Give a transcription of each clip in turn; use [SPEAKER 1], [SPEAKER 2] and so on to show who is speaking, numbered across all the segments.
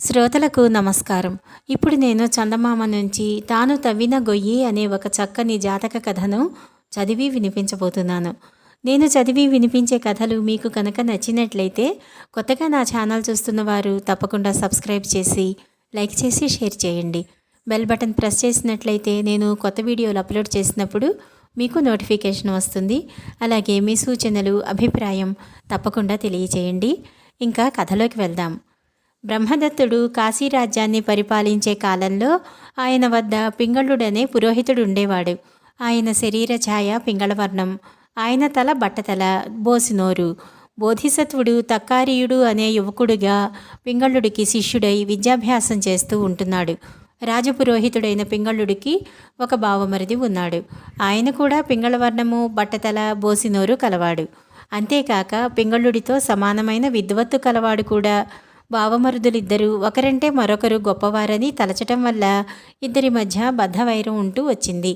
[SPEAKER 1] శ్రోతలకు నమస్కారం. ఇప్పుడు నేను చందమామ నుంచి తాను తవ్విన గొయ్యి అనే ఒక చక్కని జాతక కథను చదివి వినిపించబోతున్నాను. నేను చదివి వినిపించే కథలు మీకు కనుక నచ్చినట్లయితే కొత్తగా నా ఛానల్ చూస్తున్న వారు తప్పకుండా సబ్స్క్రైబ్ చేసి లైక్ చేసి షేర్ చేయండి. బెల్ బటన్ ప్రెస్ చేసినట్లయితే నేను కొత్త వీడియోలు అప్లోడ్ చేసినప్పుడు మీకు నోటిఫికేషన్ వస్తుంది. అలాగే మీ సూచనలు అభిప్రాయం తప్పకుండా తెలియచేయండి. ఇంకా కథలోకి వెళ్దాం. బ్రహ్మదత్తుడు కాశీరాజ్యాన్ని పరిపాలించే కాలంలో ఆయన వద్ద పింగళుడనే పురోహితుడు ఉండేవాడు ఆయన శరీర ఛాయ పింగళవర్ణం. ఆయన తల బట్టతల బోసినోరు. బోధిసత్వుడు తక్కారీయుడు అనే యువకుడుగా పింగళుడికి శిష్యుడై విద్యాభ్యాసం చేస్తూ ఉంటున్నాడు. రాజపురోహితుడైన పింగళుడికి ఒక బావమరిది ఉన్నాడు. ఆయన కూడా పింగళవర్ణము బట్టతల బోసినోరు కలవాడు. అంతేకాక పింగళుడితో సమానమైన విద్వత్తు కలవాడు కూడా బావమరుదులిద్దరూ ఒకరంటే మరొకరు గొప్పవారని తలచటం వల్ల ఇద్దరి మధ్య బద్ధవైరం ఉంటూ వచ్చింది.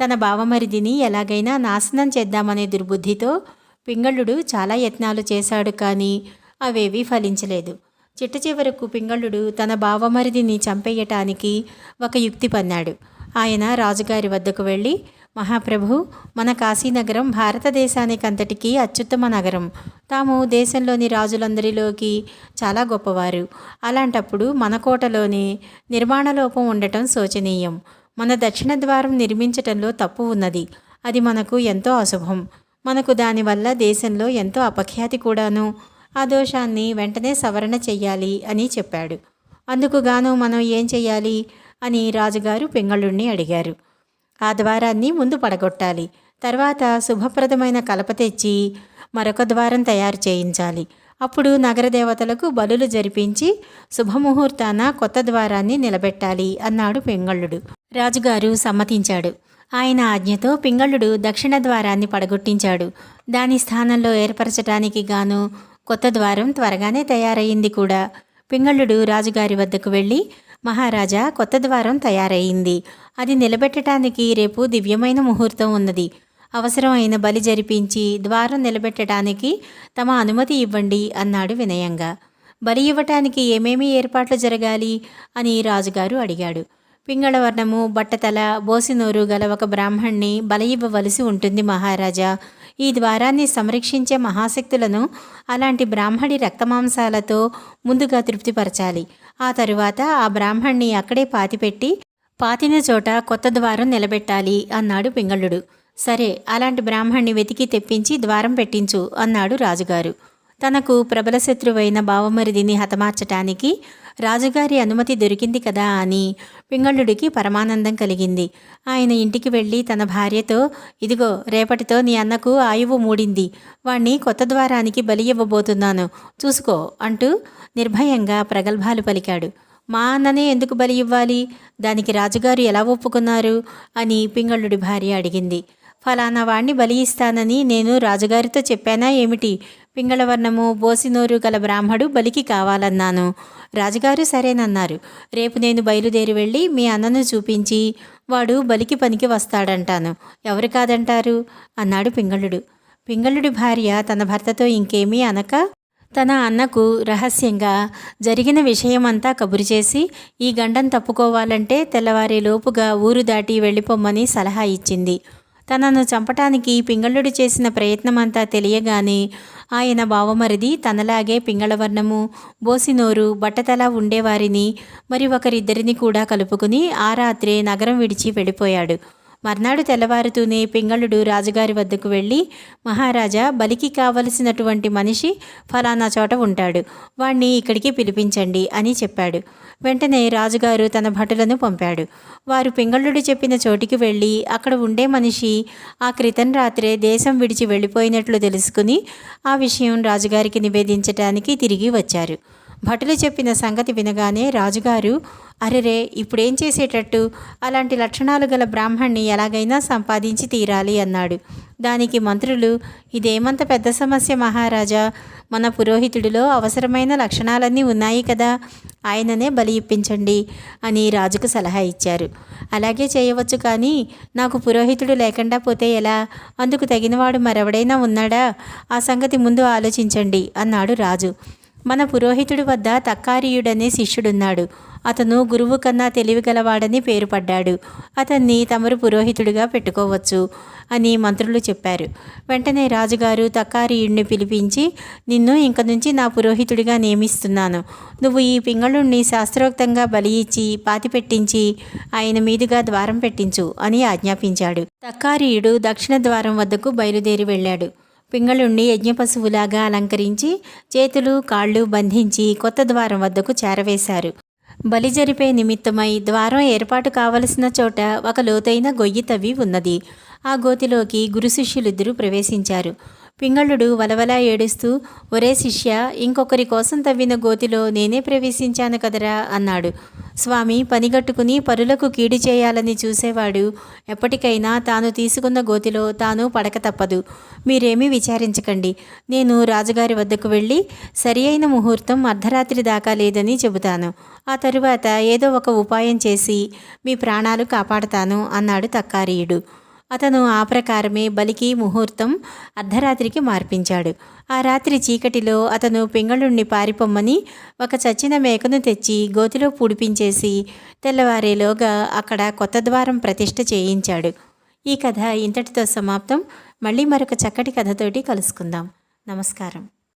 [SPEAKER 1] తన బావమరిదిని ఎలాగైనా నాశనం చేద్దామనే దుర్బుద్ధితో పింగళుడు చాలా యత్నాలు చేశాడు కానీ అవేవీ ఫలించలేదు. చిట్ట చివరకు పింగళుడు తన బావమరిదిని చంపేయటానికి ఒక యుక్తి పన్నాడు. ఆయన రాజుగారి వద్దకు వెళ్ళి మహాప్రభు మన కాశీనగరం భారతదేశానికంతటికీ అత్యుత్తమ నగరం. తాము దేశంలోని రాజులందరిలోకి చాలా గొప్పవారు. అలాంటప్పుడు మన కోటలోని నిర్మాణ లోపం ఉండటం శోచనీయం. మన దక్షిణ ద్వారం నిర్మించటంలో తప్పు ఉన్నది. అది మనకు ఎంతో అశుభం. మనకు దానివల్ల దేశంలో ఎంతో అపఖ్యాతి కూడాను ఆ దోషాన్ని వెంటనే సవరణ చెయ్యాలి అని చెప్పాడు. అందుకుగాను మనం ఏం చెయ్యాలి? అని రాజుగారు పింగళుణ్ణి అడిగారు. ఆ ద్వారాన్ని ముందు పడగొట్టాలి. తర్వాత శుభప్రదమైన కలప తెచ్చి మరొక ద్వారం తయారు చేయించాలి. అప్పుడు నగర దేవతలకు బలులు జరిపించి శుభముహూర్తాన కొత్త ద్వారాన్ని నిలబెట్టాలి అన్నాడు పింగళుడు. రాజుగారు సమ్మతించాడు. ఆయన ఆజ్ఞతో పింగళుడు దక్షిణ ద్వారాన్ని పడగొట్టించాడు. దాని స్థానంలో ఏర్పరచటానికి గాను కొత్త ద్వారం త్వరగానే తయారయ్యింది కూడా. పింగళుడు రాజుగారి వద్దకు వెళ్ళి మహారాజా కొత్త ద్వారం తయారయ్యింది అది నిలబెట్టడానికి రేపు దివ్యమైన ముహూర్తం ఉన్నది. అవసరమైన బలి జరిపించి ద్వారం నిలబెట్టడానికి తమ అనుమతి ఇవ్వండి అన్నాడు వినయంగా. బలి ఇవ్వటానికి ఏమేమి ఏర్పాట్లు జరగాలి అని రాజుగారు అడిగాడు. పింగళవర్ణము బట్టతల బోసినోరు గల ఒక బ్రాహ్మణ్ణి బలి ఇవ్వవలసి ఉంటుంది మహారాజా. ఈ ద్వారాన్ని సంరక్షించే మహాశక్తులను అలాంటి బ్రాహ్మడి రక్తమాంసాలతో ముందుగా తృప్తిపరచాలి. ఆ తరువాత ఆ బ్రాహ్మణ్ణి అక్కడే పాతిపెట్టి పాతిన చోట కొత్త ద్వారం నిలబెట్టాలి అన్నాడు పింగళుడు. సరే అలాంటి బ్రాహ్మణ్ణి వెతికి తెప్పించి ద్వారం పెట్టించు అన్నాడు రాజుగారు. తనకు ప్రబల శత్రువైన బావమరిదిని హతమార్చటానికి రాజుగారి అనుమతి దొరికింది కదా అని పింగళుడికి పరమానందం కలిగింది. ఆయన ఇంటికి వెళ్ళి తన భార్యతో ఇదిగో రేపటితో నీ అన్నకు ఆయువు మూడింది. వాణ్ణి కొత్త ద్వారానికి బలి ఇవ్వబోతున్నాను. చూసుకో అంటూ నిర్భయంగా ప్రగల్భాలు పలికాడు. మా అన్ననే ఎందుకు బలి ఇవ్వాలి? దానికి రాజుగారు ఎలా ఒప్పుకున్నారు? అని పింగళుడి భార్య అడిగింది. ఫలానా వాణ్ణి బలి ఇస్తానని నేను రాజుగారితో చెప్పానా ఏమిటి? పింగళవర్ణము బోసినోరు గల బ్రాహ్మడు బలికి కావాలన్నాను. రాజుగారు సరేనన్నారు. రేపు నేను బయలుదేరి వెళ్ళి మీ అన్నను చూపించి వాడు బలికి పనికి వస్తాడంటాను. ఎవరు కాదంటారు? అన్నాడు పింగళుడు. పింగళుడి భార్య తన భర్తతో ఇంకేమీ అనక తన అన్నకు రహస్యంగా జరిగిన విషయమంతా కబురు చేసి ఈ గండం తప్పుకోవాలంటే తెల్లవారే లోపుగా ఊరు దాటి వెళ్ళిపోమ్మని సలహా ఇచ్చింది. తనను చంపటానికి పింగళుడు చేసిన ప్రయత్నమంతా తెలియగానే ఆయన బావమరిది తనలాగే పింగళవర్ణము బోసినోరు బట్టతల ఉండేవారిని మరి ఒకరిద్దరిని కూడా కలుపుకుని ఆ రాత్రే నగరం విడిచి వెళ్ళిపోయాడు. మర్నాడు తెల్లవారుతూనే పింగళుడు రాజుగారి వద్దకు వెళ్ళి మహారాజా బలికి కావలసినటువంటి మనిషి ఫలానా చోట ఉంటాడు. వాణ్ణి ఇక్కడికి పిలిపించండి అని చెప్పాడు. వెంటనే రాజుగారు తన భటులను పంపాడు. వారు పింగళుడు చెప్పిన చోటికి వెళ్ళి అక్కడ ఉండే మనిషి ఆ క్రితం రాత్రే దేశం విడిచి వెళ్ళిపోయినట్లు తెలుసుకుని ఆ విషయం రాజుగారికి నివేదించటానికి తిరిగి వచ్చారు. భటులు చెప్పిన సంగతి వినగానే రాజుగారు అరెరే ఇప్పుడేం చేసేటట్టు? అలాంటి లక్షణాలు గల బ్రాహ్మణ్ణి ఎలాగైనా సంపాదించి తీరాలి అన్నాడు. దానికి మంత్రులు ఇదేమంత పెద్ద సమస్య మహారాజా? మన పురోహితుడిలో అవసరమైన లక్షణాలన్నీ ఉన్నాయి కదా ఆయననే బలి ఇప్పించండి అని రాజుకు సలహా ఇచ్చారు. అలాగే చేయవచ్చు కానీ నాకు పురోహితుడు లేకుండా పోతే ఎలా? అందుకు తగినవాడు మరెవడైనా ఉన్నాడా? ఆ సంగతి ముందు ఆలోచించండి అన్నాడు రాజు. మన పురోహితుడి వద్ద తక్కారియుడనే శిష్యుడున్నాడు. అతను గురువు కన్నా తెలివిగలవాడని పేరు పడ్డాడు అతన్ని తమరు పురోహితుడిగా పెట్టుకోవచ్చు అని మంత్రులు చెప్పారు. వెంటనే రాజుగారు తక్కారియుడిని పిలిపించి నిన్ను ఇంక నుంచి నా పురోహితుడిగా నియమిస్తున్నాను. నువ్వు ఈ పింగళుణ్ణి శాస్త్రోక్తంగా బలి ఇచ్చి పాతిపెట్టించి ఆయన మీదుగా ద్వారం పెట్టించు అని ఆజ్ఞాపించాడు. తక్కారియుడు దక్షిణ ద్వారం వద్దకు బయలుదేరి వెళ్ళాడు. పింగళుణ్ణి యజ్ఞపశువులాగా అలంకరించి చేతులు కాళ్ళు బంధించి కొత్త ద్వారం వద్దకు చేరవేశారు. బలి జరిపే నిమిత్తమై ద్వారం ఏర్పాటు కావలసిన చోట ఒక లోతైన గొయ్యి తవ్వి ఉన్నది. ఆ గోతిలోకి గురు శిష్యులిద్దరూ ప్రవేశించారు. పింగళుడు వలవలా ఏడుస్తూ ఒరే శిష్య ఇంకొకరి కోసం తవ్విన గోతిలో నేనే ప్రవేశించాను కదరా అన్నాడు. స్వామి పనిగట్టుకుని పరులకు కీడు చేయాలని చూసేవాడు. ఎప్పటికైనా తాను తీసుకున్న గోతిలో తాను పడక తప్పదు. మీరేమీ విచారించకండి. నేను రాజుగారి వద్దకు వెళ్ళి సరి అయిన ముహూర్తం అర్ధరాత్రి దాకా లేదని చెబుతాను. ఆ తరువాత ఏదో ఒక ఉపాయం చేసి మీ ప్రాణాలు కాపాడతాను అన్నాడు తక్కారీయుడు. అతను ఆ ప్రకారమే బలికి ముహూర్తం అర్ధరాత్రికి మార్పించాడు. ఆ రాత్రి చీకటిలో అతను పింగళుణ్ణి పారిపోమ్మని ఒక చచ్చిన మేకను తెచ్చి గోతిలో పూడిపించేసి తెల్లవారేలోగా అక్కడ కొత్త ద్వారం ప్రతిష్ఠ చేయించాడు. ఈ కథ ఇంతటితో సమాప్తం. మళ్ళీ మరొక చక్కటి కథతోటి కలుసుకుందాం. నమస్కారం.